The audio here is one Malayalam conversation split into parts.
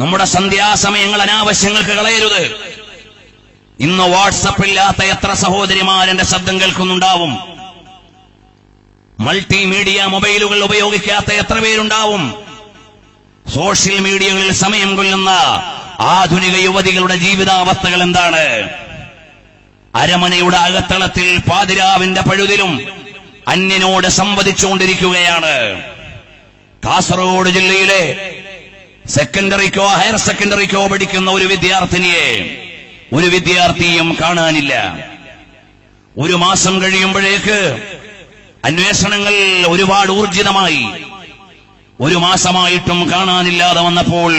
നമ്മുടെ സന്ധ്യാസമയങ്ങൾ അനാവശ്യങ്ങൾക്ക് കളയരുത്. ഇന്ന് വാട്സപ്പ് ഇല്ലാത്ത എത്ര സഹോദരിമാരന്റെ ശബ്ദം കേൾക്കുന്നുണ്ടാവും? മൾട്ടിമീഡിയ മൊബൈലുകൾ ഉപയോഗിക്കാത്ത എത്ര പേരുണ്ടാവും? സോഷ്യൽ മീഡിയകളിൽ സമയം കൊല്ലുന്ന ആധുനിക യുവതികളുടെ ജീവിതാവസ്ഥകൾ എന്താണ്? അരമനയുടെ അകത്തളത്തിൽ പാതിരാവിന്റെ പഴുതിലും അന്യനോട് സംവദിച്ചുകൊണ്ടിരിക്കുകയാണ്. കാസർഗോഡ് ജില്ലയിലെ സെക്കൻഡറിക്കോ ഹയർ സെക്കൻഡറിക്കോ പഠിക്കുന്ന ഒരു വിദ്യാർത്ഥിനിയെ ഒരു വിദ്യാർത്ഥിയും കാണാനില്ല. ഒരു മാസം കഴിയുമ്പോഴേക്ക് അന്വേഷണങ്ങൾ ഒരുപാട് ഊർജിതമായി. ഒരു മാസമായിട്ടും കാണാനില്ലാതെ വന്നപ്പോൾ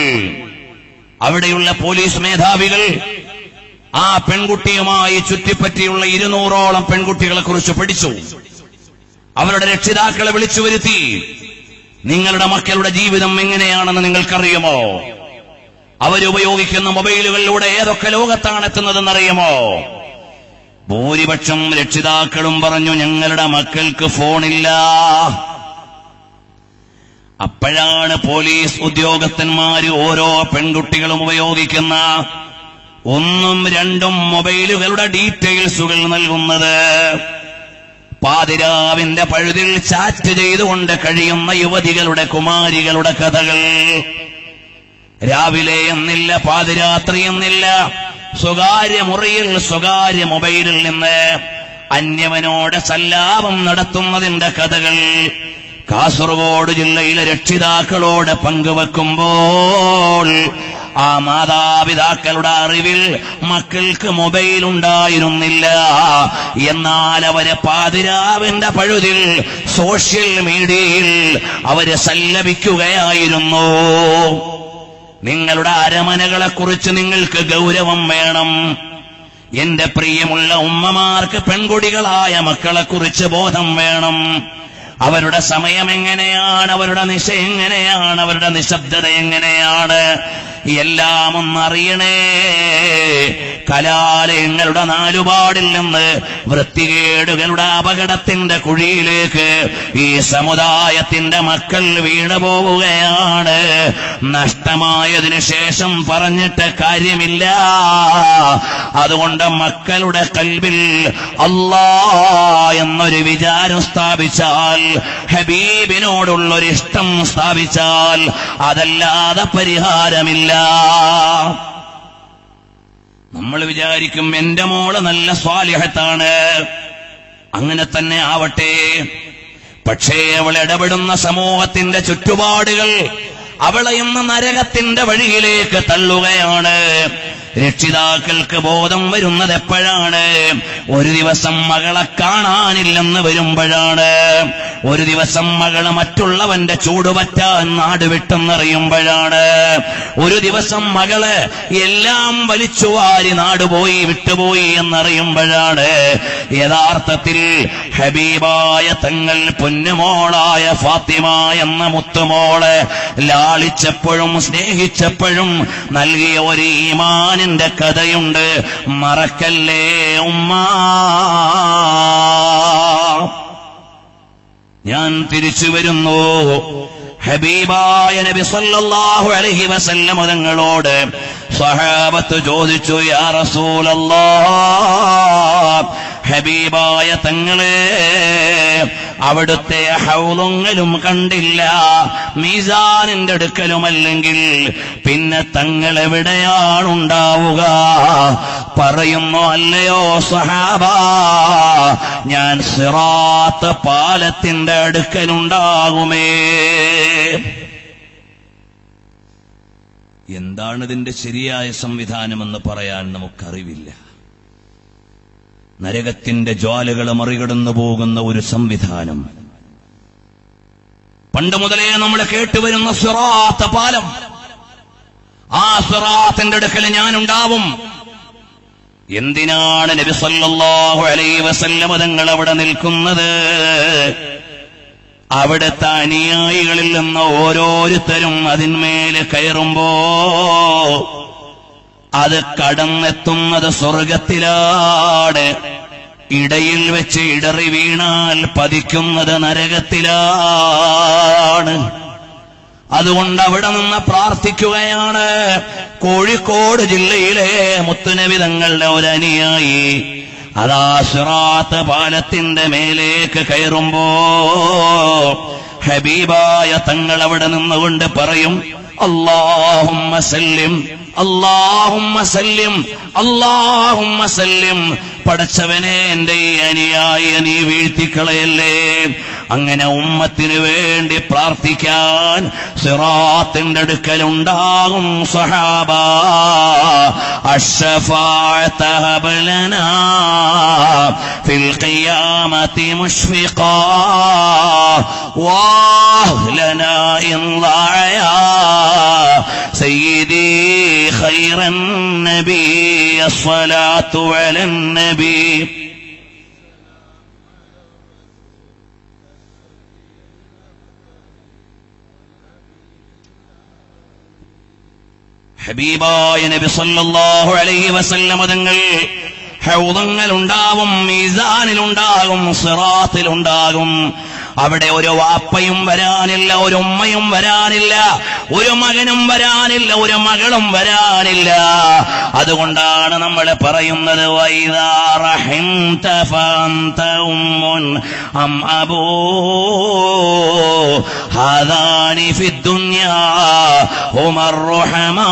അവിടെയുള്ള പോലീസ് മേധാവികൾ ആ പെൺകുട്ടിയുമായി ചുറ്റിപ്പറ്റിയുള്ള ഇരുന്നൂറോളം പെൺകുട്ടികളെ കുറിച്ച് പഠിച്ചു. അവരുടെ രക്ഷിതാക്കളെ വിളിച്ചു വരുത്തി. നിങ്ങളുടെ മക്കളുടെ ജീവിതം എങ്ങനെയാണെന്ന് നിങ്ങൾക്കറിയുമോ? അവരുപയോഗിക്കുന്ന മൊബൈലുകളിലൂടെ ഏതൊക്കെ ലോകത്താണ് എത്തുന്നതെന്നറിയുമോ? ഭൂരിപക്ഷം രക്ഷിതാക്കളും പറഞ്ഞു ഞങ്ങളുടെ മക്കൾക്ക് ഫോണില്ല. അപ്പോഴാണ് പോലീസ് ഉദ്യോഗസ്ഥന്മാര് ഓരോ പെൺകുട്ടികളും ഉപയോഗിക്കുന്ന ഒന്നും രണ്ടും മൊബൈലുകളുടെ ഡീറ്റെയിൽസുകൾ നൽകുന്നത്. പാതിരാവിന്റെ പഴുതിൽ ചാറ്റ് ചെയ്തുകൊണ്ട് കഴിയുന്ന യുവതികളുടെ കുമാരികളുടെ കഥകൾ. രാവിലെ എന്നില്ല പാതിരാത്രി എന്നില്ല. സ്വകാര്യ മുറിയിൽ സ്വകാര്യ മൊബൈലിൽ നിന്ന് അന്യവനോട് സല്ലാപം നടത്തുന്നതിന്റെ കഥകൾ കാസർഗോഡ് ജില്ലയിലെ രക്ഷിതാക്കളോട് പങ്കുവെക്കുമ്പോൾ ആ മാതാപിതാക്കളുടെ അറിവിൽ മക്കൾക്ക് മൊബൈൽ ഉണ്ടായിരുന്നില്ല. എന്നാൽ അവർ പാതിരാവിന്റെ പഴുതിൽ സോഷ്യൽ മീഡിയയിൽ അവർ സല്ലപിക്കുകയായിരുന്നു. നിങ്ങളുടെ അരമനകളെ കുറിച്ച് നിങ്ങൾക്ക് ഗൗരവം വേണം. എന്റെ പ്രിയമുള്ള ഉമ്മമാർക്ക് പെൺകുടികളായ മക്കളെ കുറിച്ച് ബോധം വേണം. അവരുടെ സമയം എങ്ങനെയാണ്? അവരുടെ നിശ എങ്ങനെയാണ്? അവരുടെ നിശബ്ദത എങ്ങനെയാണ്? എല്ലാം ഒന്നറിയണേ. കലാലയങ്ങളുടെ നാലുപാടിൽ നിന്ന് വൃത്തികേടുകളുടെ അപകടത്തിന്റെ കുഴിയിലേക്ക് ഈ സമുദായത്തിന്റെ മക്കൾ വീണു പോവുകയാണ്. നഷ്ടമായതിനു ശേഷം പറഞ്ഞിട്ട് കാര്യമില്ല. അതുകൊണ്ട് മക്കളുടെ കൽവിൽ അല്ലാ എന്നൊരു വിചാരം സ്ഥാപിച്ചാൽ ഹബീബിനോടുള്ളൊരിഷ്ടം സ്ഥാപിച്ചാൽ അതല്ലാതെ പരിഹാരമില്ല. നമ്മൾ വിചാരിക്കും എന്റെ മോൾ നല്ല സ്വാലിഹത്താണ്. അങ്ങനെ തന്നെ ആവട്ടെ. പക്ഷേ അവൾ ഇടപെടുന്ന സമൂഹത്തിന്റെ ചുറ്റുപാടുകൾ അവളെ ഇന്ന് നരകത്തിന്റെ വഴിയിലേക്ക് തള്ളുകയാണ്. രക്ഷിതാക്കൾക്ക് ബോധം വരുന്നത് എപ്പോഴാണ്? ഒരു ദിവസം മകളെ കാണാനില്ലെന്ന് വരുമ്പോഴാണ്. ഒരു ദിവസം മകൾ മറ്റുള്ളവന്റെ ചൂടുപറ്റാൻ നാട് വിട്ടെന്നറിയുമ്പോഴാണ്. ഒരു ദിവസം മകൾ എല്ലാം വിളിച്ചവാരി നാട് പോയി വിട്ടുപോയി എന്നറിയുമ്പോഴാണ്. യഥാർത്ഥത്തിൽ ഹബീബായ തങ്ങൾ പൊന്നുമോളായ ഫാത്തിമ എന്ന മുത്തുമോളെ ലാളിച്ചപ്പോഴും സ്നേഹിച്ചപ്പോഴും നൽകിയ ഒരു ഈമാനിന്റെ കഥയുണ്ട്. മറക്കല്ലേ ഉമ്മ? ഞാൻ തിരിച്ചു വരുന്നു. ഹബീബായ നബി സല്ലല്ലാഹു അലൈഹി വസല്ലം തങ്ങളോട് സഹാബത്ത് ചോദിച്ചു യാ റസൂലല്ലാഹ് ഹബീബായ തങ്ങളെ അവിടുത്തെ ഹൗലൊങ്ങലും കണ്ടില്ല മീസാനിന്റെ അടുക്കലുമല്ലെങ്കിൽ പിന്നെ തങ്ങൾ എവിടെയാണുണ്ടാവുക? പറയുന്നു അല്ലയോ സഹാബ ഞാൻ സിറാത്ത് പാലത്തിന്റെ അടുക്കലുണ്ടാകുമേ. എന്താണ് ഇതിന്റെ ശരിയായ സംവിധാനമെന്ന് പറയാൻ നമുക്കറിവില്ല. നരകത്തിന്റെ ജ്വാലകൾ മറികടന്നു പോകുന്ന ഒരു സംവിധാനം. പണ്ട് മുതലേ നമ്മൾ കേട്ടുവരുന്ന സിറാത്ത പാലം. ആ സിറാത്തിന്റെ അടുക്കൽ ഞാനുണ്ടാവും. എന്തിനാണ് നബി സല്ലല്ലാഹു അലൈഹി വസല്ലമ തങ്ങൾ അവിടെ നിൽക്കുന്നത്? അവിടുത്തെ അനുയായികളിൽ നിന്ന് ഓരോരുത്തരും അതിന്മേലെ കയറുമ്പോ അത് കടന്നെത്തുന്നത് സ്വർഗത്തിലാണ്. ഇടയിൽ വെച്ച് ഇടറി വീണാൽ പതിക്കുന്നത് നരകത്തിലാണ്. അതുകൊണ്ട് അവിടെ നിന്ന് പ്രാർത്ഥിക്കുകയാണ്. കോഴിക്കോട് ജില്ലയിലെ മുത്തുനബിതങ്ങളുടെ ഒരു അനുയായി. അതാ സിറാത്ത് പാലത്തിന്റെ മേലേക്ക് കയറുമ്പോ ഹബീബായ തങ്ങൾ അവിടെ നിന്നുകൊണ്ട് പറയും അള്ളാഹുമ്മ സല്ലിം അള്ളാഹുമ്മ സല്ലിം അള്ളാഹുമ്മ സല്ലിം പടച്ചവനെ എന്റെ ഈ അനിയായ നീ വീഴ്ത്തിക്കളയല്ലേ? അങ്ങനെ ഉമ്മത്തിന് വേണ്ടി പ്രാർത്ഥിക്കാൻ സിറാത്തിന്റെ അടുക്കൽ ഉണ്ടാകും സഹാബ അഷഫാത്തഹബലനാ ഫിൽ ഖിയാമത്തി മുഷ്ഫിഖാ. വാഹ് ലനാ خير النبي الصلاة على النبي ഹബീബായ നബി സല്ലല്ലാഹു അലൈഹി വസല്ലം തങ്ങൾ ഹൗദങ്ങൾ ഉണ്ടാവും മീസാനിലുണ്ടാകും സിറാത്തിലുണ്ടാകും അവിടെ ഒരു വാപ്പയും വരാനില്ല ഒരു ഉമ്മയും വരാനില്ല ഒരു മകനും വരാനില്ല ഒരു മകളും വരാനില്ല. അതുകൊണ്ടാണ് നമ്മൾ പറയുന്നത് ഉമർ റഹിംത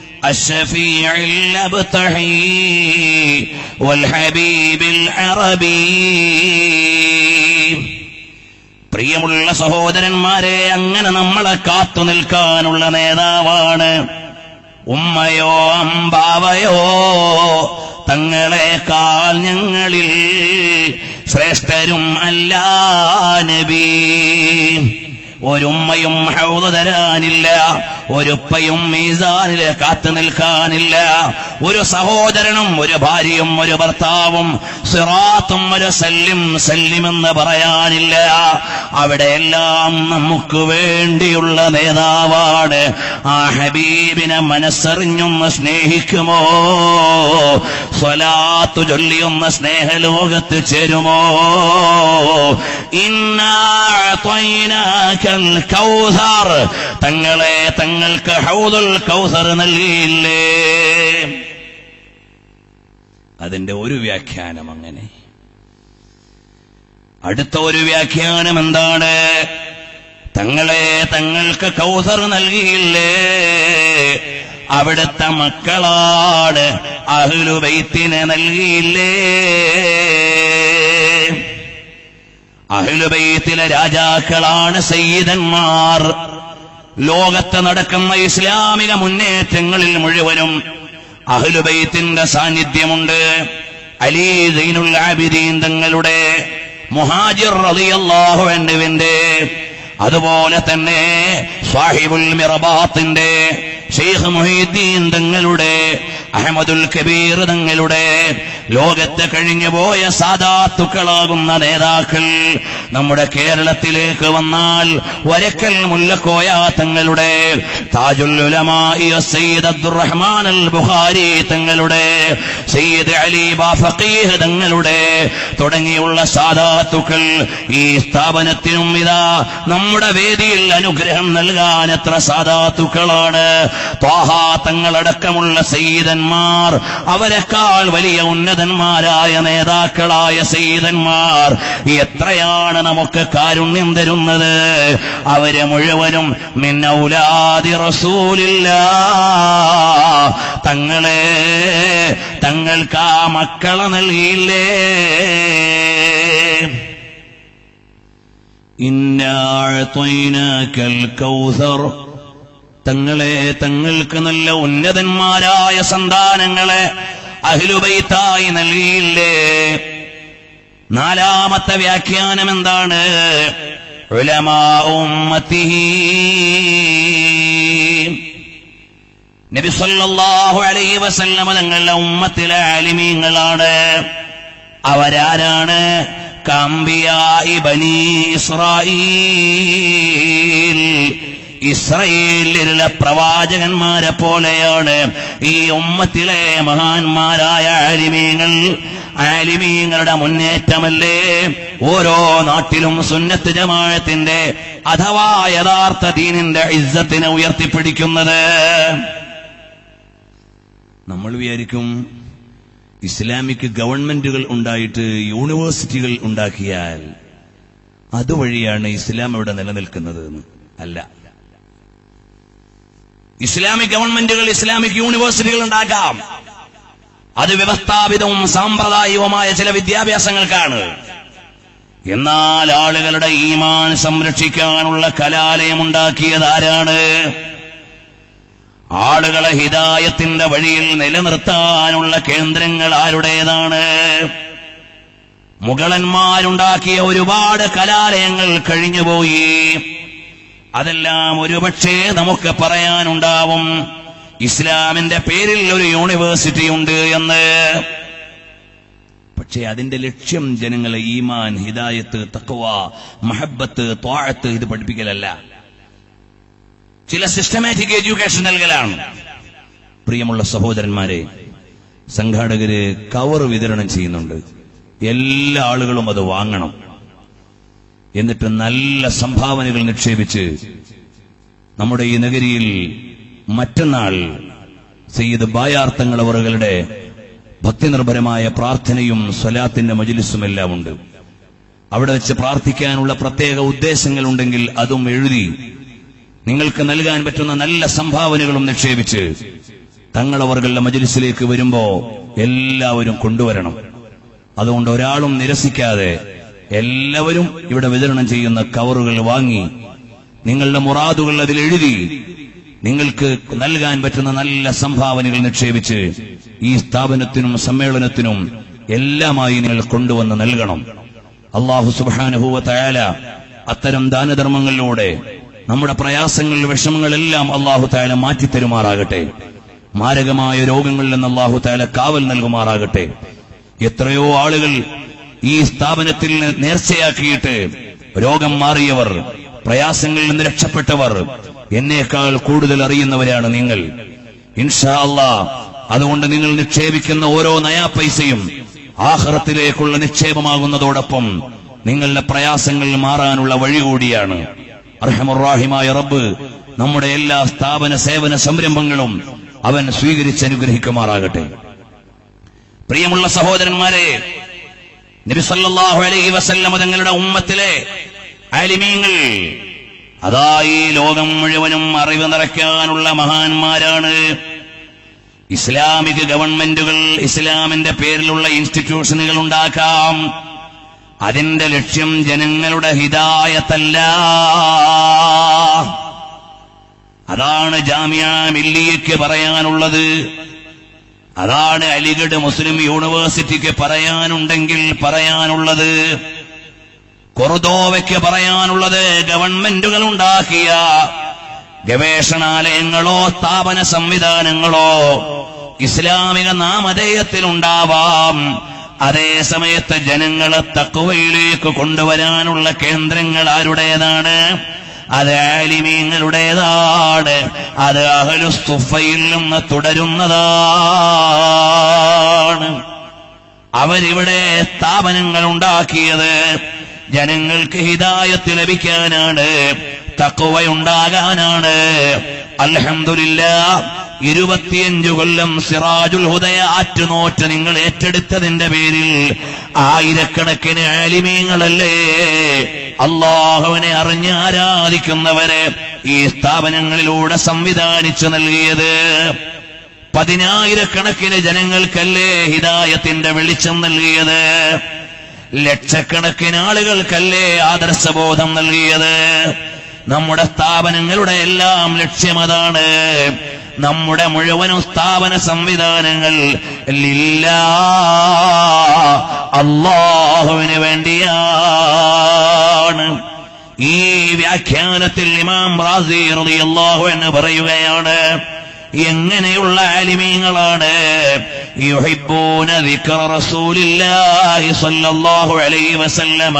الشفيع الأبتحي والحبيب العربي പ്രിയമുള്ള സഹോദരന്മാരെ അങ്ങനെ നമ്മളെ കാത്തു നിൽക്കാനുള്ള നേതാവാണ് ഉമ്മയോ അമ്പാവയോ തങ്ങളെക്കാൾ ഞങ്ങളിൽ ശ്രേഷ്ഠരും അല്ല നബി ഒരുമ്മയും ഹൗദ് തരാനില്ല ഒരുപ്പയും മീസാനിൽ കാത്തു നിൽക്കാനില്ല. ഒരു സഹോദരനും ഒരു ഭാര്യയും ഒരു ഭർത്താവും സിറാത്തും ഒരു സല്ലിം സല്ലിമെന്ന് പറയാനില്ല. അവിടെയെല്ലാം നമുക്ക് വേണ്ടിയുള്ള നേതാവാണ് ആ ഹബീബിനെ മനസ്സറിഞ്ഞൊന്ന് സ്നേഹിക്കുമോ? സ്വലാത്തു ചൊല്ലിയൊന്ന് സ്നേഹലോകത്ത് ചേരുമോ? ഇന്നാ തങ്ങളെ തങ്ങൾക്ക് ഹൗദുൽ കൗസർ നൽകിയില്ലേ? അതിന്റെ ഒരു വ്യാഖ്യാനം അങ്ങനെ. അടുത്ത ഒരു വ്യാഖ്യാനം എന്താണ്? തങ്ങളെ തങ്ങൾക്ക് കൗസർ നൽകിയില്ലേ? അവിടുത്തെ മക്കളാണ് അഹ്ലുബൈത്തിനെ നൽകിയില്ലേ? അഹ്ലുബൈത്തിലെ രാജാക്കളാണ് സയ്യിദന്മാർ. ലോകത്ത് നടക്കുന്ന ഇസ്ലാമിക മുന്നേറ്റങ്ങളിൽ മുഴുവനും അഹ്ലുബൈത്തിന്റെ സാന്നിധ്യമുണ്ട്. അലി സൈനുൽ ആബിദീൻ തങ്ങളുടെ മുഹാജിർ റളിയല്ലാഹു അൻഹുവിന്റെ അതുപോലെ തന്നെ സാഹിബുൽ മിറബാത്തിന്റെ ഷെയ്ഖ് മുഹീദ്ദീൻ തങ്ങളുടെ അഹമ്മദുൽ കബീർ തങ്ങളുടെ ലോകത്ത് കഴിഞ്ഞുപോയ സാധാത്തുക്കളാകുന്ന നേതാക്കൾ നമ്മുടെ കേരളത്തിലേക്ക് വന്നാൽ വരക്കൽ മുല്ലക്കോയ തങ്ങളുടെ അബ്ദുറഹ്മാൻ അൽ ബുഖാരി തങ്ങളുടെ സയ്യിദ് അലി ബാഫീഹ് തങ്ങളുടെ തുടങ്ങിയുള്ള സാധാത്തുക്കൾ ഈ സ്ഥാപനത്തിനും ഇതാ നമ്മുടെ വേദിയിൽ അനുഗ്രഹം നൽകാൻ എത്ര സാധാത്തുക്കളാണ്. തങ്ങളടക്കമുള്ള സയ്യിദന്മാർ അവരെക്കാൾ വലിയ ഉന്നതന്മാരായ നേതാക്കളായ സീതന്മാർ എത്രയാണ് നമുക്ക് കാരുണ്യം തരുന്നത്? അവരെ മുഴുവനും മിന്നൌലാതി റസൂലില്ല. തങ്ങളെ തങ്ങൾക്ക് ആ മക്കളെ നൽകിയില്ലേ? കൗസർ തങ്ങളെ തങ്ങൾക്ക് നല്ല ഉന്നതന്മാരായ സന്താനങ്ങളെ അഹിലുബൈത്തായി നൽകിയില്ലേ? നാലാമത്തെ വ്യാഖ്യാനം എന്താണ്? ഉലമാ അലൈ വസല്ലമ തങ്ങളുടെ ഉമ്മത്തിലെ ആലിമീങ്ങളാണ്. അവരാരാണ്? കാമ്പിയായി ബനി ഇസ്രായേൽ ഇസ്രയേലിലെ പ്രവാചകന്മാരെ പോലെയാണ് ഈ ഉമ്മത്തിലെ മഹാന്മാരായ ആലിമീങ്ങൾ ആലിമീങ്ങളുടെ മുന്നേറ്റമല്ലേ? ഓരോ നാട്ടിലും സുന്നത്ത് ജമാഅത്തിന്റെ അഥവാ യഥാർത്ഥ ദീനിന്റെ ഇസ്സത്തിനെ ഉയർത്തിപ്പിടിക്കുന്നത്. നമ്മൾ വിചാരിക്കും ഇസ്ലാമിക് ഗവൺമെന്റുകൾ ഉണ്ടായിട്ട് യൂണിവേഴ്സിറ്റികൾ ഉണ്ടാക്കിയാൽ അതുവഴിയാണ് ഇസ്ലാം ഇവിടെ നിലനിൽക്കുന്നത് അല്ല. ഇസ്ലാമിക് ഗവൺമെന്റുകൾ ഇസ്ലാമിക് യൂണിവേഴ്സിറ്റികൾ ഉണ്ടാക്കാം. അത് വ്യവസ്ഥാപിതവും സാമ്പ്രദായികവുമായ ചില വിദ്യാഭ്യാസങ്ങൾക്കാണ്. എന്നാൽ ആളുകളുടെ ഈമാൻ സംരക്ഷിക്കാനുള്ള കലാലയം ഉണ്ടാക്കിയത് ആരാണ്? ആളുകളെ ഹിതായത്തിന്റെ വഴിയിൽ നിലനിർത്താനുള്ള കേന്ദ്രങ്ങൾ ആരുടേതാണ്? മുഗളന്മാരുണ്ടാക്കിയ ഒരുപാട് കലാലയങ്ങൾ കഴിഞ്ഞുപോയി. അതെല്ലാം ഒരുപക്ഷേ നമുക്ക് പറയാനുണ്ടാവും. ഇസ്ലാമിന്റെ പേരിൽ ഒരു യൂണിവേഴ്സിറ്റി ഉണ്ട് എന്ന്. പക്ഷേ അതിന്റെ ലക്ഷ്യം ജനങ്ങളെ ഈമാൻ ഹിദായത്ത് തക്വ മഹബത്ത് ത്വാഴത്ത് ഇത് പഠിപ്പിക്കലല്ല. ചില സിസ്റ്റമാറ്റിക് എഡ്യൂക്കേഷൻ നൽകലാണ്. പ്രിയമുള്ള സഹോദരന്മാരെ സംഘാടകര് കവർ വിതരണം ചെയ്യുന്നുണ്ട്. എല്ലാ ആളുകളും അത് വാങ്ങണം. എന്നിട്ട് നല്ല സംഭാവനകൾ നിക്ഷേപിച്ച് നമ്മുടെ ഈ നഗരിയിൽ മറ്റന്നാൾ സയ്യിദ് ബായാർത്ഥങ്ങൾ അവറുകളുടെ ഭക്തിനിർഭരമായ പ്രാർത്ഥനയും സ്വലാത്തിന്റെ മജിലിസും എല്ലാം ഉണ്ട്. അവിടെ വെച്ച് പ്രാർത്ഥിക്കാനുള്ള പ്രത്യേക ഉദ്ദേശങ്ങൾ ഉണ്ടെങ്കിൽ അതും എഴുതി നിങ്ങൾക്ക് നൽകാൻ പറ്റുന്ന നല്ല സംഭാവനകളും നിക്ഷേപിച്ച് തങ്ങളവറുകളുടെ മജിലിസിലേക്ക് വരുമ്പോ എല്ലാവരും കൊണ്ടുവരണം. അതുകൊണ്ട് ഒരാളും നിരസിക്കാതെ എല്ലാവരും ഇവിടെ വിതരണം ചെയ്യുന്ന കവറുകൾ വാങ്ങി നിങ്ങളുടെ മുറാദുകൾ അതിൽ എഴുതി നിങ്ങൾക്ക് നൽകാൻ പറ്റുന്ന നല്ല സംഭാവനകൾ നിക്ഷേപിച്ച് ഈ സ്ഥാപനത്തിനും സമ്മേളനത്തിനും എല്ലാമായി നിങ്ങൾ കൊണ്ടുവന്ന് നൽകണം. അള്ളാഹു സുബാനുഭൂവ തയാല അത്തരം ദാനധർമ്മങ്ങളിലൂടെ നമ്മുടെ പ്രയാസങ്ങൾ വിഷമങ്ങളെല്ലാം അള്ളാഹു താല മാറ്റിത്തരുമാറാകട്ടെ. മാരകമായ രോഗങ്ങളിൽ നിന്ന് അള്ളാഹു താല കാവൽ നൽകുമാറാകട്ടെ. എത്രയോ ആളുകൾ ഈ സ്ഥാപനത്തിൽ നേർച്ചയാക്കിയിട്ട് രോഗം മാറിയവർ പ്രയാസങ്ങളിൽ നിന്ന് രക്ഷപ്പെട്ടവർ എന്നേക്കാൾ കൂടുതൽ അറിയുന്നവരാണ് നിങ്ങൾ. ഇൻഷാ അതുകൊണ്ട് നിങ്ങൾ നിക്ഷേപിക്കുന്ന ഓരോ നയാ പൈസയും ആഹ്റത്തിലേക്കുള്ള നിക്ഷേപമാകുന്നതോടൊപ്പം നിങ്ങളുടെ പ്രയാസങ്ങൾ മാറാനുള്ള വഴി കൂടിയാണ്. അർഹമുറാഹിമായ റബ്ബ് നമ്മുടെ എല്ലാ സ്ഥാപന സേവന സംരംഭങ്ങളും അവൻ സ്വീകരിച്ച് അനുഗ്രഹിക്കുമാറാകട്ടെ പ്രിയമുള്ള സഹോദരന്മാരെ അലൈഹി വസല്ലമ തങ്ങളുടെ ഉമ്മത്തിലെ അലിമീങ്ങൾ അതാ ഈ ലോകം മുഴുവനും അറിവ് നിറയ്ക്കാനുള്ള മഹാന്മാരാണ്. ഇസ്ലാമിക ഗവൺമെന്റുകൾ ഇസ്ലാമിന്റെ പേരിലുള്ള ഇൻസ്റ്റിറ്റ്യൂഷനുകൾ ഉണ്ടാക്കാം. അതിന്റെ ലക്ഷ്യം ജനങ്ങളുടെ ഹിതായത്തല്ല. അതാണ് ജാമ്യ മില്ലിയയ്ക്ക് പറയാനുള്ളത്. അതാണ് അലിഗഡ് മുസ്ലിം യൂണിവേഴ്സിറ്റിക്ക് പറയാനുണ്ടെങ്കിൽ പറയാനുള്ളത്. കൊറുദോവയ്ക്ക് പറയാനുള്ളത് ഗവൺമെന്റുകൾ ഉണ്ടാക്കിയ ഗവേഷണാലയങ്ങളോ സ്ഥാപന സംവിധാനങ്ങളോ ഇസ്ലാമിക നാമധേയത്തിലുണ്ടാവാം അതേ സമയത്ത് ജനങ്ങളെ തക്കുവയിലേക്ക് കൊണ്ടുവരാനുള്ള കേന്ദ്രങ്ങൾ ആരുടേതാണ്? അത് ആലിമീങ്ങളുടേതാണ് അത് അഹലുസ്തുഫയിൽ നിന്ന് തുടരുന്നതാണ്. അവരിവിടെ സ്ഥാപനങ്ങൾ ഉണ്ടാക്കിയത് ജനങ്ങൾക്ക് ഹിതായത്ത് ലഭിക്കാനാണ്. തക്കവയുണ്ടാകാനാണ് അലഹമില്ല ഇരുപത്തിയഞ്ചു കൊല്ലം സിറാജുൽ ഹുദയ ആറ്റുനോറ്റ് നിങ്ങൾ ഏറ്റെടുത്തതിന്റെ പേരിൽ ആയിരക്കണക്കിന് ആലിമീങ്ങളല്ലേ? അള്ളാഹുവിനെ അറിഞ്ഞ് ആരാധിക്കുന്നവരെ ഈ സ്ഥാപനങ്ങളിലൂടെ സംവിധാനിച്ചു നൽകിയത് പതിനായിരക്കണക്കിന് ജനങ്ങൾക്കല്ലേ ഹിതായത്തിന്റെ വെളിച്ചം നൽകിയത്? ലക്ഷക്കണക്കിന് ആളുകൾക്കല്ലേ ആദർശബോധം നൽകിയത്? നമ്മുടെ സ്ഥാപനങ്ങളുടെ എല്ലാം ലക്ഷ്യമതാണ്. നമ്മുടെ മുഴുവനും സ്ഥാപന സംവിധാനങ്ങൾ അള്ളാഹുവിന് വേണ്ടിയാണ്. ഈ വ്യാഖ്യാനത്തിൽ ഇമാം റാസി റളിയല്ലാഹു എന്ന് പറയുകയാണ് എങ്ങനെയുള്ള ആലിമീങ്ങളാണ് വസല്ലമ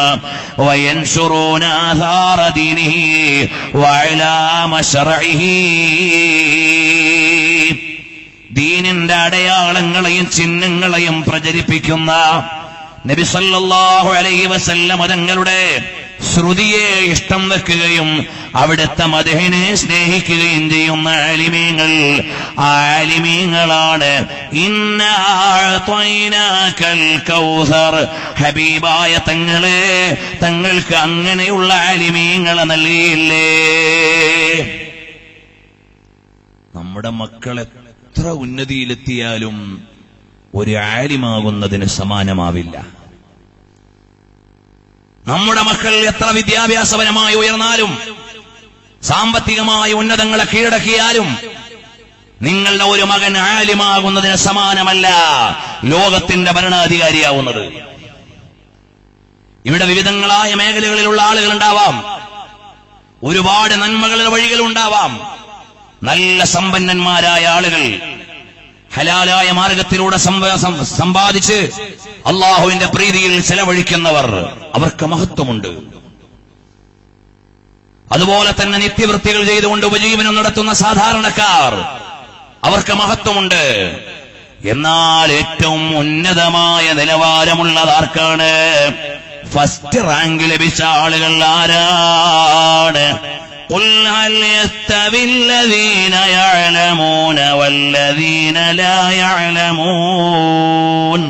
ദീനിന്റെ അടയാളങ്ങളെയും ചിഹ്നങ്ങളെയും പ്രചരിപ്പിക്കുന്ന നബി സല്ലല്ലാഹു അലൈഹി വസല്ലം തങ്ങളുടെ ശ്രുതിയെ ഇഷ്ടം വെക്കുകയും അവിടുത്തെ മദഹിനെ സ്നേഹിക്കുകയും ചെയ്യുന്ന ആലിമീങ്ങൾ ആലിമീങ്ങളാണ് കൗസർ. ഹബീബായ തങ്ങളെ തങ്ങൾക്ക് അങ്ങനെയുള്ള ആലിമീങ്ങളെ നൽകിയില്ലേ? നമ്മുടെ മക്കൾ എത്ര ഉന്നതിയിലെത്തിയാലും ഒരു ആലിമാകുന്നതിന് സമാനമാവില്ല. നമ്മുടെ മക്കൾ എത്ര വിദ്യാഭ്യാസപരമായി ഉയർന്നാലും സാമ്പത്തികമായി ഉന്നതങ്ങളെ കീഴടക്കിയാലും നിങ്ങളുടെ ഒരു മകൻ ആലിമാകുന്നതിന് സമാനമല്ല ലോകത്തിന്റെ ഭരണാധികാരിയാവുന്നത്. ഇവിടെ വിവിധങ്ങളായ മേഖലകളിലുള്ള ആളുകൾ ഉണ്ടാവാം ഒരുപാട് നന്മകളുടെ വഴികളുണ്ടാവാം. നല്ല സമ്പന്നന്മാരായ ആളുകൾ ഹലാലായ മാർഗത്തിലൂടെ സമ്പാദിച്ച് അള്ളാഹുവിന്റെ പ്രീതിയിൽ ചെലവഴിക്കുന്നവർ അവർക്ക് മഹത്വമുണ്ട്. അതുപോലെ തന്നെ നിത്യവൃത്തികൾ ചെയ്തുകൊണ്ട് ഉപജീവനം നടത്തുന്ന സാധാരണക്കാർ അവർക്ക് മഹത്വമുണ്ട്. എന്നാൽ ഏറ്റവും ഉന്നതമായ നിലവാരമുള്ളത് ആർക്കാണ് ഫസ്റ്റ് റാങ്ക് ലഭിച്ച ആളുകൾ ആരാണ്? قل هل يستوي الذين يعلمون والذين لا يعلمون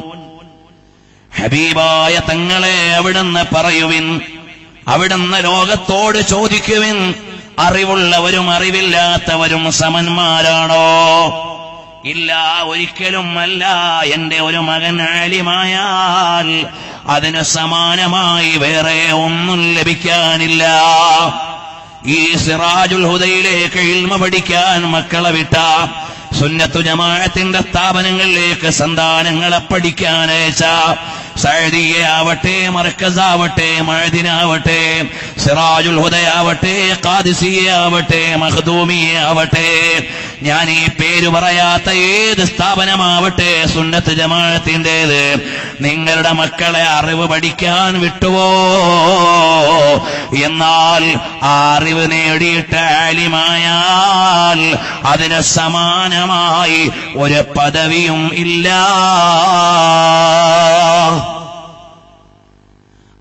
ഹബീബായ തങ്ങളെ അവിടുന്ന് പറയുവിൻ അവിടുന്ന് ലോകത്തോട് ചോദിക്കുവിൻ അറിവുള്ളവരും അറിവില്ലാത്തവരും സമന്മാരാണോ ഇല്ല ഒരിക്കലും അല്ല എന്റെ ഒരു മകൻ ആലിമായാൽ അതിന് സമാനമായി വേറെ ഒന്നും ലഭിക്കാനില്ല ഈ സിറാജുൽ ഹുദയിലേക്ക് ഇൽമ പഠിക്കാൻ മക്കളെ വിട്ട സുന്നത്തു ജമാഅത്തിന്റെ സ്ഥാപനങ്ങളിലേക്ക് സന്താനങ്ങളെ പഠിക്കാനയച്ച സഴദിയാവട്ടെ മർക്കസാവട്ടെ മഴദിനാവട്ടെ സിറാജുൽ ഹുദയാവട്ടെ ഖാദിസിയാവട്ടെ മഖ്ദൂമിയാവട്ടെ ഞാൻ ഈ പേര് പറയാത്ത ഏത് സ്ഥാപനമാവട്ടെ സുന്നത്ത് ജമാഅത്തിന്റെത്? നിങ്ങളുടെ മക്കളെ അറിവ് പഠിക്കാൻ വിട്ടുവോ? എന്നാൽ ആ അറിവ് നേടിയിട്ട് ആലിമായാൽ അതിന് സമാനമായി ഒരു പദവിയും ഇല്ല.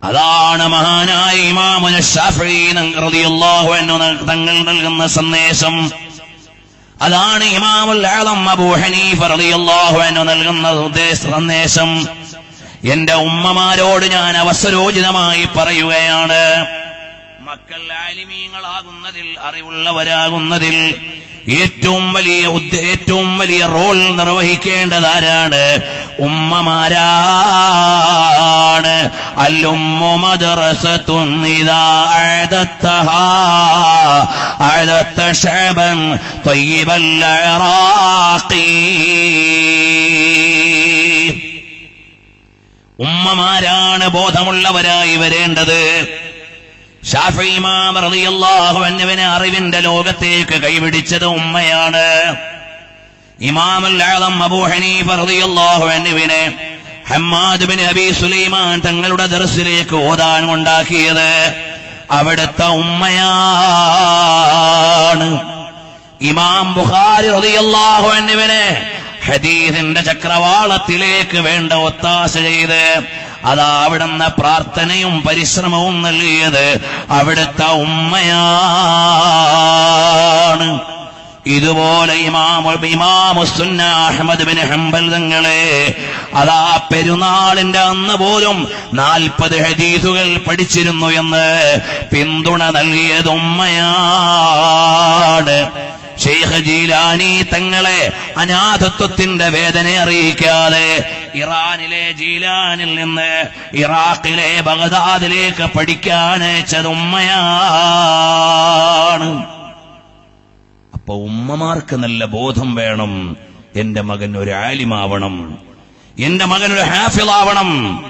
അതാണ് മഹാനായ ഇമാമുന ഷാഫി റളിയല്ലാഹു അൻഹു തങ്ങൾ നൽകുന്ന സന്ദേശം. അതാണ് ഇമാമുൽ ആളം അബൂ ഹനീഫ റളിയല്ലാഹു അൻഹു നൽകുന്ന ഉദ്ദേശ സന്ദേശം. എന്റെ ഉമ്മമാരോട് ഞാൻ അവസരോചിതമായി പറയുകയാണ്. മക്കൾ ആലിമീങ്ങളാകുന്നതിൽ അറിവുള്ളവരാകുന്നതിൽ ഏറ്റവും വലിയ ഏറ്റവും വലിയ റോൾ നിർവഹിക്കേണ്ടത് ആരാണ്? ഉമ്മമാരാണ്. അല്ലുമ്മു മദ്രസത്തുന്നിതാ അഴതത്തഹാ അഴതത്ത ഷബൻ തൊയ്യബല്ല ഉമ്മമാരാണ് ബോധമുള്ളവരായി വരേണ്ടത്. ഷാഫിമാ മറിയാഹു എന്നവനെ അറിവിന്റെ ലോകത്തേക്ക് കൈപിടിച്ചത് ഉമ്മയാണ്. ഇമാമുൽ ആളം അബൂ ഹനീഫ റളിയല്ലാഹു അൻഹുവിനെ ഹമ്മാദ് ബിൻ അബി സുലൈമാൻ തങ്ങളുടെ ദർസിലേക്ക് ഓതാൻ ഉണ്ടാക്കിയത് അവിടുത്തെ ഉമ്മയാണ്. ഇമാം ബുഖാരി റളിയല്ലാഹു അൻഹുവിനെ ഹദീസിന്റെ ചക്രവാളത്തിലേക്ക് വേണ്ട ഒത്താശ ചെയ്ത് അതാ അവിടുന്ന് പ്രാർത്ഥനയും പരിശ്രമവും നൽകിയത് അവിടുത്തെ ഉമ്മയാണ്. ഇതുപോലെ ഇമാമു ഇമാമുസുന്ന അഹമ്മദ് ബിൻ ഹംബൽ തങ്ങളെ അതാ പെരുന്നാളിന്റെ അന്ന് പോലും നാൽപ്പത് ഹദീസുകൾ പഠിച്ചിരുന്നു എന്ന് പിന്തുണ നൽകിയത് ഉമ്മയാണ്. ഷെയ്ഖ് ജീലാനി തങ്ങളെ അനാഥത്വത്തിന്റെ വേദന അറിയിക്കാതെ ഇറാനിലെ ജീലാനിൽ നിന്ന് ഇറാഖിലെ ബഗദാദിലേക്ക് പഠിക്കാനയച്ചത് ഉമ്മയാണ്. അപ്പൊ ഉമ്മമാർക്ക് നല്ല ബോധം വേണം. എന്റെ മകൻ ഒരു ആലിമാവണം. എന്റെ മകൻ ഒരു ഹാഫിളാവണം.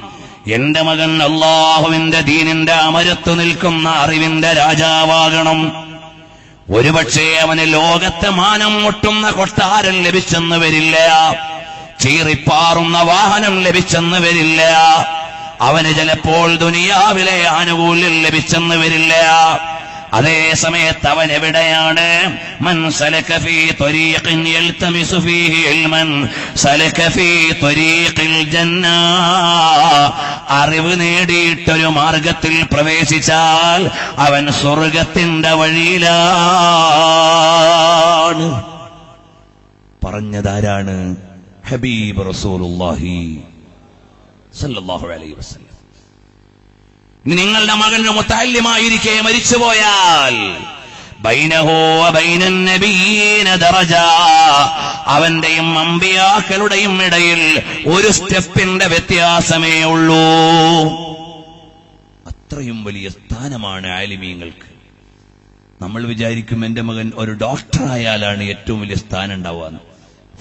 എന്റെ മകൻ അള്ളാഹുവിന്റെ ദീനിന്റെ അമരത്ത് നിൽക്കുന്ന അറിവിന്റെ രാജാവാകണം. ഒരുപക്ഷെ അവന് ലോകത്തെ മാനം മുട്ടുന്ന കൊട്ടാരം ലഭിച്ചെന്ന് വരില്ല. ചീറിപ്പാറുന്ന വാഹനം ലഭിച്ചെന്ന് വരില്ല. അവന് ചിലപ്പോൾ ദുനിയാവിലെ ആനുകൂല്യം ലഭിച്ചെന്ന് വരില്ല. അതേ സമയത്ത് അവൻ എവിടെയാണ്? മൻ സലക ഫീ യൽതമിസു ഫീഹി ഇൽമൻ. സലക ഫീ ജന്ന. അറിവ് നേടിയിട്ടൊരു മാർഗത്തിൽ പ്രവേശിച്ചാൽ അവൻ സ്വർഗത്തിന്റെ വഴിയിലാണ്. പറഞ്ഞതാരാണ് ഹബീബ് റസൂലുള്ളാഹി സല്ലല്ലാഹു അലൈഹി വസല്ലം. നിങ്ങളുടെ മകൻ മുത്താല്യമായിരിക്കെ മരിച്ചുപോയാൽ അവന്റെയും അമ്പിയാക്കളുടെയും ഇടയിൽ ഒരു സ്റ്റെപ്പിന്റെ വ്യത്യാസമേ ഉള്ളൂ. അത്രയും വലിയ സ്ഥാനമാണ് ആലിമീങ്ങൾക്ക്. നമ്മൾ വിചാരിക്കും എന്റെ മകൻ ഒരു ഡോക്ടറായാലാണ് ഏറ്റവും വലിയ സ്ഥാനം ഉണ്ടാവാൻ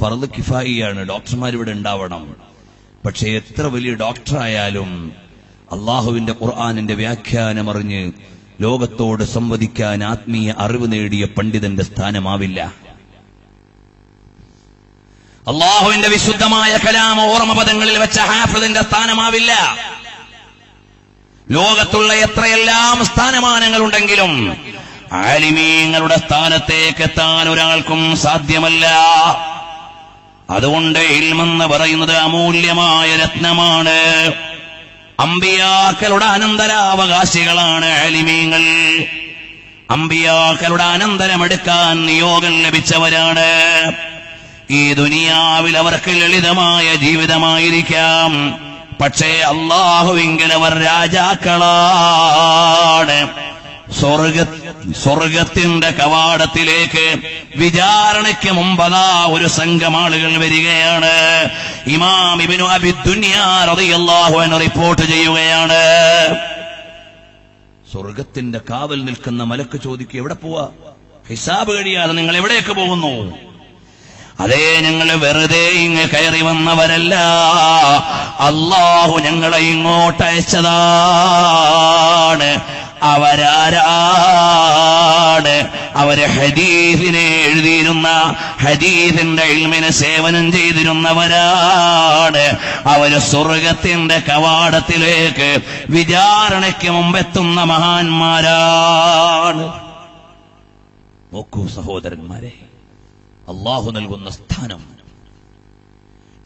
ഫർദ് കിഫായിയാണ് ഡോക്ടർമാർ ഇവിടെ ഉണ്ടാവണം. പക്ഷെ എത്ര വലിയ ഡോക്ടറായാലും അള്ളാഹുവിന്റെ ഖുർആാനിന്റെ വ്യാഖ്യാനം അറിഞ്ഞ് ലോകത്തോട് സംവദിക്കാൻ ആത്മീയ അറിവ് നേടിയ പണ്ഡിതന്റെ സ്ഥാനമാവില്ല. അള്ളാഹുവിന്റെ വിശുദ്ധമായ കലാമ ഓർമ്മപദങ്ങളിൽ വെച്ച ഹാഫിദിന്റെ സ്ഥാനമാവില്ല. ലോകത്തുള്ള എത്രയെല്ലാം സ്ഥാനമാനങ്ങളുണ്ടെങ്കിലും ആലിമീങ്ങളുടെ സ്ഥാനത്തേക്ക് എത്താൻ ഒരാൾക്കും സാധ്യമല്ല. അതുകൊണ്ട് ഇൽമെന്ന് പറയുന്നത് അമൂല്യമായ രത്നമാണ്. അമ്പിയാക്കളുടെ അനന്തരാവകാശികളാണ് അലിമീങ്ങൾ. അമ്പിയാക്കളുടെ അനന്തരമെടുക്കാൻ നിയോഗം ലഭിച്ചവരാണ്. ഈ ദുനിയാവിൽ അവർക്ക് ലളിതമായ ജീവിതമായിരിക്കാം. പക്ഷേ അള്ളാഹുവിങ്കിൽ അവർ രാജാക്കളാണ്. സ്വർഗ സ്വർഗത്തിന്റെ കവാടത്തിലേക്ക് വിചാരണയ്ക്ക് മുമ്പതാ ഒരു സംഘം ആളുകൾ വരികയാണ്. ഇമാം ഇബിനു അബി റളിയല്ലാഹു എന്ന് റിപ്പോർട്ട് ചെയ്യുകയാണ്. സ്വർഗത്തിന്റെ കാവൽ നിൽക്കുന്ന മലക്ക് ചോദിക്കുക എവിടെ പോവാ? ഹിസാബ് കഴിയാതെ നിങ്ങൾ എവിടേക്ക് പോകുന്നു? അതേ ഞങ്ങൾ വെറുതെ ഇങ്ങ് കയറി വന്നവരല്ല. അള്ളാഹു ഞങ്ങളെ ഇങ്ങോട്ട് അയച്ചതാണ്. അവരാരാണ്? അവർ ഹദീസിനെ എഴുതിയിരുന്ന ഹദീസിന്റെ ഇൽമിന് സേവനം ചെയ്തിരുന്നവരാണ്. അവർ സ്വർഗത്തിന്റെ കവാടത്തിലേക്ക് വിചാരണയ്ക്ക് മുമ്പെത്തുന്ന മഹാന്മാരാണ്. നോക്കൂ സഹോദരന്മാരെ. അള്ളാഹു നൽകുന്ന സ്ഥാനം.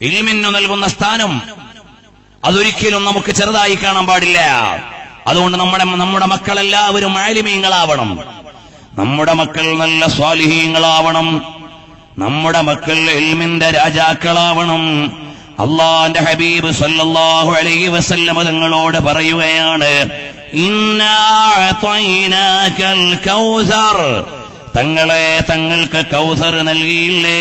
ഇൽമിന്നു നൽകുന്ന സ്ഥാനം. അതൊരിക്കലും നമുക്ക് ചെറുതായി കാണാൻ പാടില്ല. അതുകൊണ്ട് നമ്മുടെ നമ്മുടെ മക്കളെല്ലാവരും ആലിമീങ്ങളാവണം. നമ്മുടെ മക്കൾ നല്ല സ്വാലിഹീങ്ങളാവണം. നമ്മുടെ മക്കൾ ഇൽമിന്റെ രാജാക്കളാവണം. അള്ളാന്റെ ഹബീബ് സല്ലല്ലാഹു അലൈഹി വസല്ലമ തങ്ങളോട് പറയുകയാണ് ഇന്നാ തങ്ങളെ തങ്ങൾക്ക് കൗസർ നൽകിയില്ലേ?